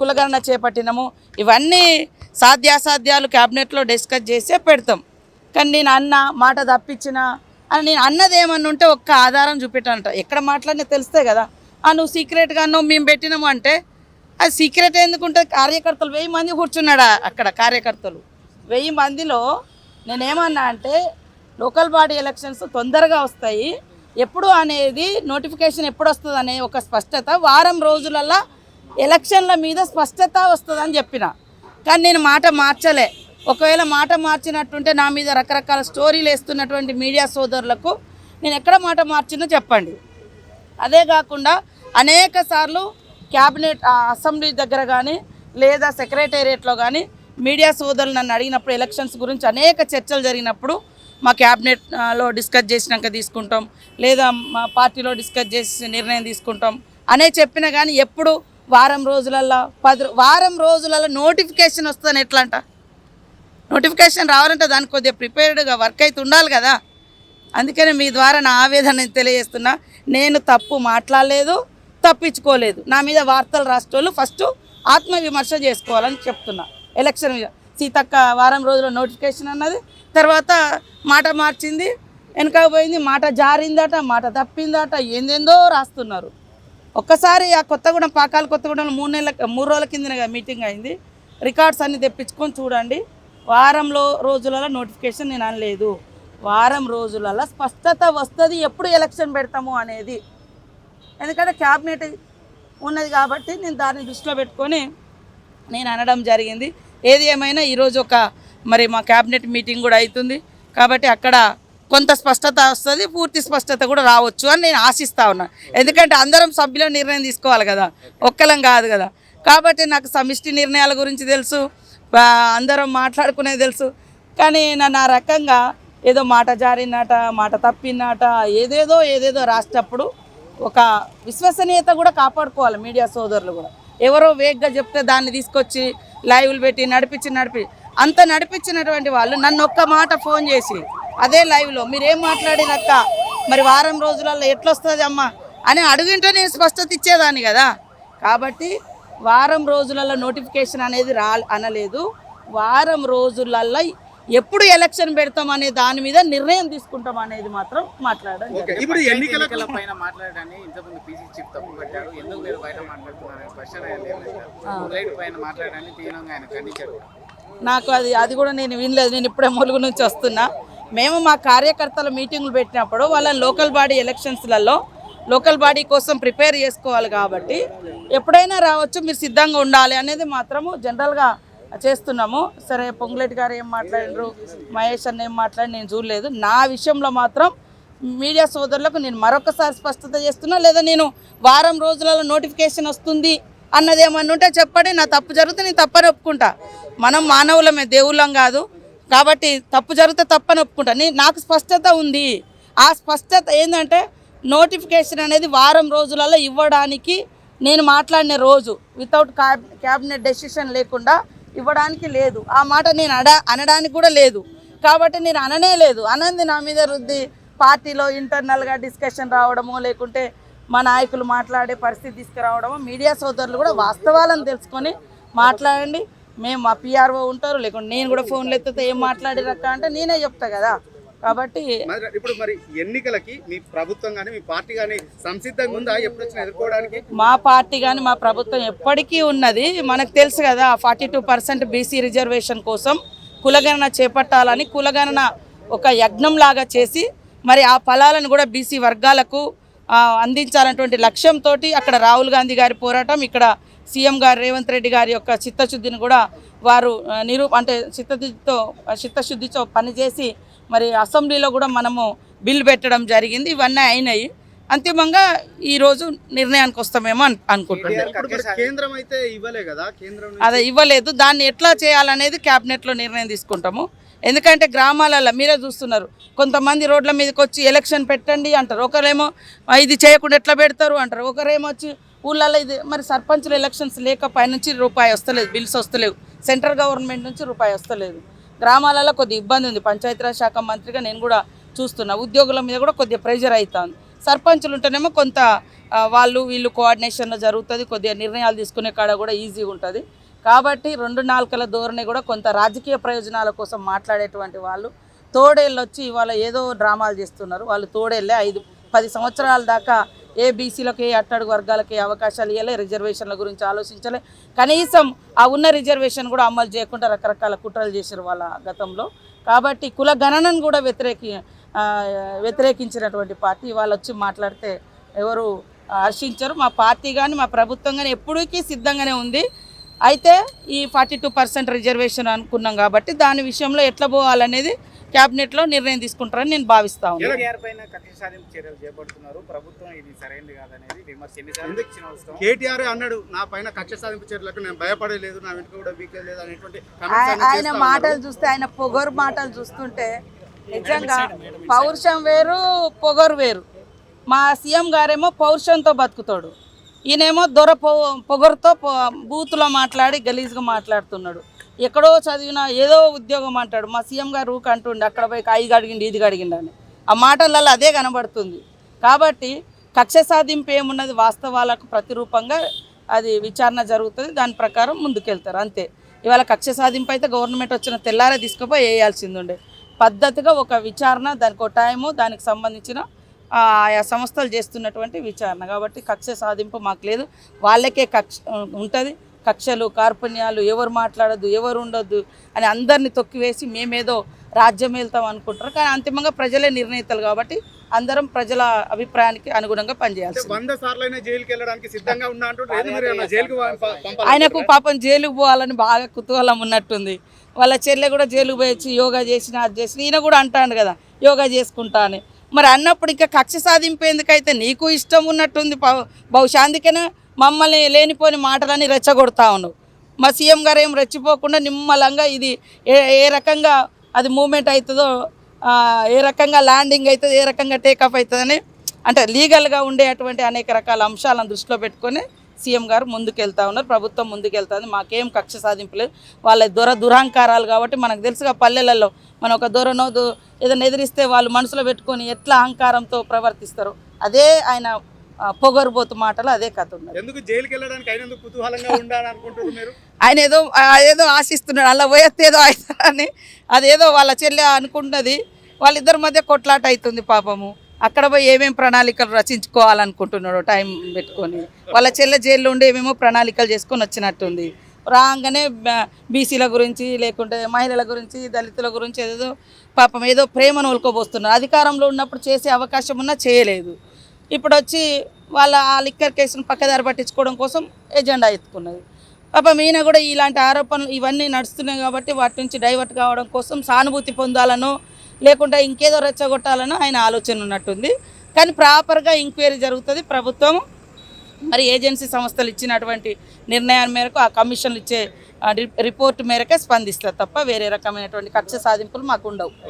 కులగణన చేపట్టినము. ఇవన్నీ సాధ్యాసాధ్యాలు క్యాబినెట్లో డిస్కస్ చేసే పెడతాం. కానీ నేను అన్న మాట తప్పించిన అని నేను అన్నది ఏమన్నా ఉంటే ఒక్క ఆధారం చూపెట్టంట ఎక్కడ మాట్లాడినా తెలిస్తే కదా. ఆ నువ్వు సీక్రెట్గా అన్నావు మేము పెట్టినాము అంటే అది సీక్రెట్ ఎందుకుంటే కార్యకర్తలు వెయ్యి మంది కూర్చున్నాడా అక్కడ కార్యకర్తలు. వెయ్యి మందిలో నేనేమన్నా అంటే లోకల్ బాడీ ఎలక్షన్స్ తొందరగా వస్తాయి. ఎప్పుడు అనేది నోటిఫికేషన్ ఎప్పుడు వస్తుంది అనే ఒక స్పష్టత వారం రోజులల్లో ఎలక్షన్ల మీద స్పష్టత వస్తుందని చెప్పిన. కానీ నేను మాట మార్చలే. ఒకవేళ మాట మార్చినట్టుంటే నా మీద రకరకాల స్టోరీలు వేస్తున్నటువంటి మీడియా సోదరులకు నేను ఎక్కడ మాట మార్చినో చెప్పండి. అదే కాకుండా అనేక సార్లు క్యాబినెట్ ఆ, అసెంబ్లీ దగ్గర కానీ లేదా సెక్రటేరియట్లో కానీ మీడియా సోదరులు నన్ను అడిగినప్పుడు ఎలక్షన్స్ గురించి అనేక చర్చలు జరిగినప్పుడు మా క్యాబినెట్లో డిస్కస్ చేసినాక తీసుకుంటాం. లేదా మా పార్టీలో డిస్కస్ చేసి నిర్ణయం తీసుకుంటాం. అనే చెప్పిన కానీ ఎప్పుడు వారం రోజులల్లో పది వారం రోజులలో నోటిఫికేషన్ వస్తుందని ఎట్లా అంట నోటిఫికేషన్ రావాలంటే దానికి కొద్దిగా ప్రిపేర్డ్గా వర్క్ అయితే ఉండాలి కదా. అందుకనే మీ ద్వారా నా ఆవేదన నేను తెలియజేస్తున్నా. నేను తప్పు మాట్లాడలేదు తప్పించుకోలేదు. నా మీద వార్తలు రాసేటోళ్ళు ఫస్ట్ ఆత్మవిమర్శ చేసుకోవాలని చెప్తున్నా. ఎలక్షన్ మీద. సీతక్క వారం రోజుల నోటిఫికేషన్ అన్నది తర్వాత మాట మార్చింది వెనక పోయింది మాట జారిందట మాట తప్పిందట ఏందేందో రాస్తున్నారు. ఒక్కసారి ఆ కొత్తగూడెం పాకాల కొత్తగూడెంలో మూడు నెలల మూడు రోజుల కింద మీటింగ్ అయింది. రికార్డ్స్ అన్ని తెప్పించుకొని చూడండి. వారంలో రోజులలో నోటిఫికేషన్ నేను అనలేదు. వారం రోజులలో స్పష్టత వస్తుంది ఎప్పుడు ఎలక్షన్ పెడతాము అనేది. ఎందుకంటే క్యాబినెట్ ఉన్నది కాబట్టి నేను దాన్ని దృష్టిలో పెట్టుకొని నేను అనడం జరిగింది. ఏది ఏమైనా ఈరోజు ఒక మరి మా క్యాబినెట్ మీటింగ్ కూడా అవుతుంది. కాబట్టి అక్కడ కొంత స్పష్టత వస్తుంది పూర్తి స్పష్టత కూడా రావచ్చు అని నేను ఆశిస్తా ఉన్నా. ఎందుకంటే అందరం సభ్యుల నిర్ణయం తీసుకోవాలి కదా ఒక్కలం కాదు కదా. కాబట్టి నాకు సమిష్టి నిర్ణయాల గురించి తెలుసు అందరం మాట్లాడుకునేది తెలుసు. కానీ నన్ను ఆ రకంగా ఏదో మాట జారినట మాట తప్పినాట ఏదేదో ఏదేదో రాసేటప్పుడు ఒక విశ్వసనీయత కూడా కాపాడుకోవాలి మీడియా సోదరులు కూడా. ఎవరో వేగ్గా చెప్తే దాన్ని తీసుకొచ్చి లైవ్లు పెట్టి నడిపించి నడిపి అంత నడిపించినటువంటి వాళ్ళు నన్ను ఒక్క మాట ఫోన్ చేసి అదే లైవ్లో మీరేం మాట్లాడినక్క? మరి వారం రోజులలో ఎట్లొస్తుంది అమ్మా అని అడుగుంటే నేను స్పష్టత ఇచ్చేదాన్ని కదా. కాబట్టి వారం రోజులలో నోటిఫికేషన్ అనేది రా అనలేదు. వారం రోజులల్లో ఎప్పుడు ఎలక్షన్ పెడతాం అనే దాని మీద నిర్ణయం తీసుకుంటాం అనేది మాత్రం మాట్లాడడం జరిగింది. ఇప్పుడు ఎన్నికల ఎన్నికల పైన మాట్లాడడాన్ని ఇంతకుముందు పీసీ చీఫ్ తప్పు పట్టారు. ఎందుకు మీరు బయట మాట్లాడుతున్నారని క్వశ్చన్ ఆయన లేవనెత్తారు మొదలైన పైన మాట్లాడడాన్ని తీవ్రంగా ఆయన ఖండించారు. నాకు అది అది కూడా నేను వినలేదు. నేను ఇప్పుడే ములుగు నుంచి వస్తున్నా. మేము మా కార్యకర్తల మీటింగులు పెట్టినప్పుడు వాళ్ళని లోకల్ బాడీ ఎలక్షన్స్లలో లోకల్ బాడీ కోసం ప్రిపేర్ చేసుకోవాలి కాబట్టి ఎప్పుడైనా రావచ్చు మీరు సిద్ధంగా ఉండాలి అనేది మాత్రము జనరల్గా చేస్తున్నాము. సరే పొంగులేటి గారు ఏం మాట్లాడినారు? మహేష్ అన్న ఏం మాట్లాడి నేను చూడలేదు. నా విషయంలో మాత్రం మీడియా సోదరులకు నేను మరొకసారి స్పష్టత చేస్తున్నా. లేదా నేను వారం రోజులలో నోటిఫికేషన్ వస్తుంది. అన్నది ఏమన్నా ఉంటే చెప్పండి నా తప్పు జరిగితే నేను తప్పని ఒప్పుకుంటా. మనం మానవులమే దేవుళ్ళం కాదు. కాబట్టి తప్పు జరిగితే తప్పని ఒప్పుకుంటా. నీ నాకు స్పష్టత ఉంది. ఆ స్పష్టత ఏంటంటే నోటిఫికేషన్ అనేది వారం రోజులలో ఇవ్వడానికి నేను మాట్లాడిన రోజు. వితౌట్ క్యాబినెట్ డెసిషన్ లేకుండా ఇవ్వడానికి లేదు. ఆ మాట నేను అడ అనడానికి కూడా లేదు. కాబట్టి నేను అననే లేదు. అనంది నా మీద రుద్ది పార్టీలో ఇంటర్నల్గా డిస్కషన్ రావడమో లేకుంటే మా నాయకులు మాట్లాడే పరిస్థితి తీసుకురావడమో మీడియా సోదరులు కూడా వాస్తవాలను తెలుసుకొని మాట్లాడండి. మేము మా పిఆర్ఓ ఉంటారు లేకుంటే నేను కూడా ఫోన్లు ఎత్తితే ఏం మాట్లాడిరక్క అంటే నేనే చెప్తా కదా. కాబట్టి ఇప్పుడు మరి ఎన్నికలకి మీ ప్రభుత్వం కానీ మీ పార్టీ కానీ సంసిద్ధంగా ఉందా? ఎప్పుడు ఎదుర్కోవడానికి? మా పార్టీ కానీ మా ప్రభుత్వం ఎప్పటికీ ఉన్నది. మనకు తెలుసు కదా forty two percent BC reservation కోసం కులగణన చేపట్టాలని కులగణన ఒక యజ్ఞం లాగా చేసి మరి ఆ ఫలాలను కూడా బీసీ వర్గాలకు అందించాలన్నటువంటి లక్ష్యంతో అక్కడ రాహుల్ గాంధీ గారి పోరాటం ఇక్కడ సీఎం గారు రేవంత్ రెడ్డి గారి యొక్క చిత్తశుద్ధిని కూడా వారు నిరూ అంటే చిత్తశుద్ధితో చిత్తశుద్ధితో పనిచేసి మరి అసెంబ్లీలో కూడా మనము బిల్ పెట్టడం జరిగింది. ఇవన్నీ అయినాయి. అంతిమంగా ఈరోజు నిర్ణయానికి వస్తామేమో అను అనుకుంటున్నాను ఇప్పుడు మరి కేంద్రం అయితే ఇవ్వలే కదా? కేంద్రం నుంచి అదే ఇవ్వలేదు. దాన్ని ఎట్లా చేయాలనేది క్యాబినెట్లో నిర్ణయం తీసుకుంటాము. ఎందుకంటే గ్రామాలలో మీరే చూస్తున్నారు. కొంతమంది రోడ్ల మీదకి వచ్చి ఎలక్షన్ పెట్టండి అంటారు. ఒకరేమో ఇది చేయకుండా ఎట్లా పెడతారు అంటారు. ఒకరేమో వచ్చి ఊళ్ళల్లో ఇది మరి సర్పంచులు ఎలక్షన్స్ లేక పైనుంచి రూపాయి వస్తలేదు బిల్స్ వస్తలేవు. సెంట్రల్ గవర్నమెంట్ నుంచి రూపాయి వస్తలేదు. గ్రామాలలో కొద్ది ఇబ్బంది ఉంది. పంచాయతీరాజ్ శాఖ మంత్రిగా నేను కూడా చూస్తున్నా. ఉద్యోగుల మీద కూడా కొద్దిగా ప్రెషర్ అవుతుంది సర్పంచులు ఉంటేనేమో కొంత వాళ్ళు వీళ్ళు కోఆర్డినేషన్లో జరుగుతుంది కొద్దిగా నిర్ణయాలు తీసుకునే కాడ కూడా ఈజీగా ఉంటుంది. కాబట్టి రెండు నాలుకల ధోరణి కూడా కొంత రాజకీయ ప్రయోజనాల కోసం మాట్లాడేటువంటి వాళ్ళు తోడేళ్ళు వచ్చి ఇవాళ ఏదో డ్రామాలు చేస్తున్నారు. వాళ్ళు తోడేళ్ళే ఐదు పది సంవత్సరాల దాకా ఏ బీసీలకు ఏ అట్టడుగు వర్గాలకి ఏ అవకాశాలు ఇవ్వలే రిజర్వేషన్ల గురించి ఆలోచించలే. కనీసం ఆ ఉన్న రిజర్వేషన్ కూడా అమలు చేయకుండా రకరకాల కుట్రలు చేశారు వాళ్ళ గతంలో. కాబట్టి కుల గణనను కూడా వ్యతిరేకి వ్యతిరేకించినటువంటి పార్టీ వాళ్ళు వచ్చి మాట్లాడితే ఎవరు హర్షించరు. మా పార్టీ కానీ మా ప్రభుత్వం కానీ ఎప్పటికీ సిద్ధంగానే ఉంది. అయితే ఈ ఫార్టీ టూ పర్సెంట్ రిజర్వేషన్ అనుకున్నాం కాబట్టి దాని విషయంలో ఎట్లా పోవాలనేది క్యాబినెట్లో నిర్ణయం తీసుకుంటారని నేను భావిస్తా ఉన్నాను కేటీఆర్ పైన కక్ష సాధింపు చర్యలు చేపడుతున్నారు. ప్రభుత్వం ఇది సరైనది కాదనేది విమర్శ. ఎన్నిసార్లు ఇచ్చిన అవసరం కేటీఆర్ అన్నాడు నా పైన కక్ష సాధింపు చర్యలకు నేను భయపడలేదు నా వెనుక కూడా వీకే లేదు అనేటువంటి comments ఆయ- అన్ని ఆయన మాటలు. చూస్తే ఆయన పొగరు మాటలు చూస్తుంటే నిజంగా పౌరుషం వేరు పొగరు వేరు. మా సీఎం గారేమో పౌరుషంతో బతుకుతాడు. ఈయనేమో దొర పొగరుతో పొ- బూతులో మాట్లాడి గలీజ్గా మాట్లాడుతున్నాడు. ఎక్కడో చదివిన ఏదో ఉద్యోగం అంటాడు. మా సీఎం గారు ఊక అంటుండే అక్కడ పోయి ఐదు అడిగిండి ఇది అడిగిండు అని. ఆ మాటలలో అదే కనబడుతుంది. కాబట్టి కక్ష సాధింపు ఏమున్నది వాస్తవాలకు ప్రతిరూపంగా అది విచారణ జరుగుతుంది. దాని ప్రకారం ముందుకెళ్తారు. అంతే. ఇవాళ కక్ష సాధింపు అయితే గవర్నమెంట్ వచ్చిన తెల్లారే తీసుకుపోయి వేయాల్సింది ఉండే. పద్ధతిగా ఒక విచారణ దానికి ఒక టైము దానికి సంబంధించిన ఆయా సంస్థలు చేస్తున్నటువంటి విచారణ. కాబట్టి కక్ష సాధింపు మాకు లేదు. వాళ్ళకే కక్ష ఉంటుంది. కక్షలు కార్పుణ్యాలు ఎవరు మాట్లాడద్దు ఎవరు ఉండొద్దు అని అందరిని తొక్కివేసి మేమేదో రాజ్యం వెళ్తాం అనుకుంటారు. కానీ అంతిమంగా ప్రజలే నిర్ణయితలు కాబట్టి అందరం ప్రజల అభిప్రాయానికి అనుగుణంగా అంటే పనిచేయాల్సింది. వంద సార్లైనా జైలుకి వెళ్ళడానికి సిద్ధంగా ఉన్నా అంటుంటే ఏది మీరు ఏమన్నా జైలుకి పం- పంపాలా? ఆయనకు పాపం జైలుకు పోవాలని బాగా కుతూహలం ఉన్నట్టుంది. వాళ్ళ చెల్లె కూడా జైలుకు పోయి వచ్చి యోగా చేసిన అది చేసిన ఈయన కూడా అంటాడు కదా యోగా చేసుకుంటా అని. మరి అన్నప్పుడు ఇంకా కక్ష సాధింపేందుకైతే నీకు ఇష్టం ఉన్నట్టుంది బహుశా అందుకనే మమ్మల్ని లేనిపోని మాటలని రెచ్చగొడతా ఉన్నావు. మా సీఎం గారు ఏం రెచ్చిపోకుండా నిమ్మలంగా ఇది ఏ ఏ రకంగా అది మూమెంట్ అవుతుందో ఏ రకంగా ల్యాండింగ్ అవుతుంది ఏ రకంగా టేకప్ అవుతుందని అంటే లీగల్గా ఉండేటువంటి అనేక రకాల అంశాలను దృష్టిలో పెట్టుకొని సీఎం గారు ముందుకెళ్తా ఉన్నారు. ప్రభుత్వం ముందుకెళ్తుంది మాకేం కక్ష సాధింపు లేదు. వాళ్ళ దొర దురహంకారాలు కాబట్టి మనకు తెలుసుగా పల్లెలలో మనం ఒక దొరనో ఏదైనా ఎదిరిస్తే వాళ్ళు మనసులో పెట్టుకొని ఎట్లా అహంకారంతో ప్రవర్తిస్తారో అదే ఆయన పొగరుబోతు మాటలు అదే కథ ఉన్నది. ఎందుకు జైలుకి వెళ్ళడానికి కుతూహలంగా మీరు? ఆయన ఏదో ఏదో ఆశిస్తున్నాడు. అలా పోయేస్తే ఏదో అవుతుందని అదేదో వాళ్ళ చెల్లె అనుకుంటున్నది. వాళ్ళిద్దరి మధ్య కొట్లాట అవుతుంది పాపము. అక్కడ పోయి ఏమేమి ప్రణాళికలు రచించుకోవాలనుకుంటున్నాడు టైం పెట్టుకొని. వాళ్ళ చెల్ల జైల్లో ఉండి ఏమేమో ప్రణాళికలు చేసుకొని వచ్చినట్టుంది. రాగానే బీసీల గురించి లేకుంటే మహిళల గురించి దళితుల గురించి ఏదో పాపం ఏదో ప్రేమను ఒలుకోబోస్తున్నారు. అధికారంలో ఉన్నప్పుడు చేసే అవకాశం ఉన్నా చేయలేదు. ఇప్పుడు వచ్చి వాళ్ళ ఆ లిక్కర్ కేసును పక్కదారి పట్టించుకోవడం కోసం ఎజెండా ఎత్తుకున్నది. పాపం ఈయన కూడా ఇలాంటి ఆరోపణలు ఇవన్నీ నడుస్తున్నాయి కాబట్టి వాటి నుంచి డైవర్ట్ కావడం కోసం సానుభూతి పొందాలనో లేకుంటే ఇంకేదో రెచ్చగొట్టాలని ఆయన ఆలోచన ఉన్నట్టుంది. కానీ ప్రాపర్గా ఎంక్వైరీ జరుగుతుంది ప్రభుత్వం మరి ఏజెన్సీ సంస్థలు ఇచ్చినటువంటి నిర్ణయాల మేరకు ఆ కమిషన్లు ఇచ్చే రిపోర్ట్ మేరకే స్పందిస్తారు తప్ప వేరే రకమైనటువంటి కక్ష సాధింపులు మాకు ఉండవు.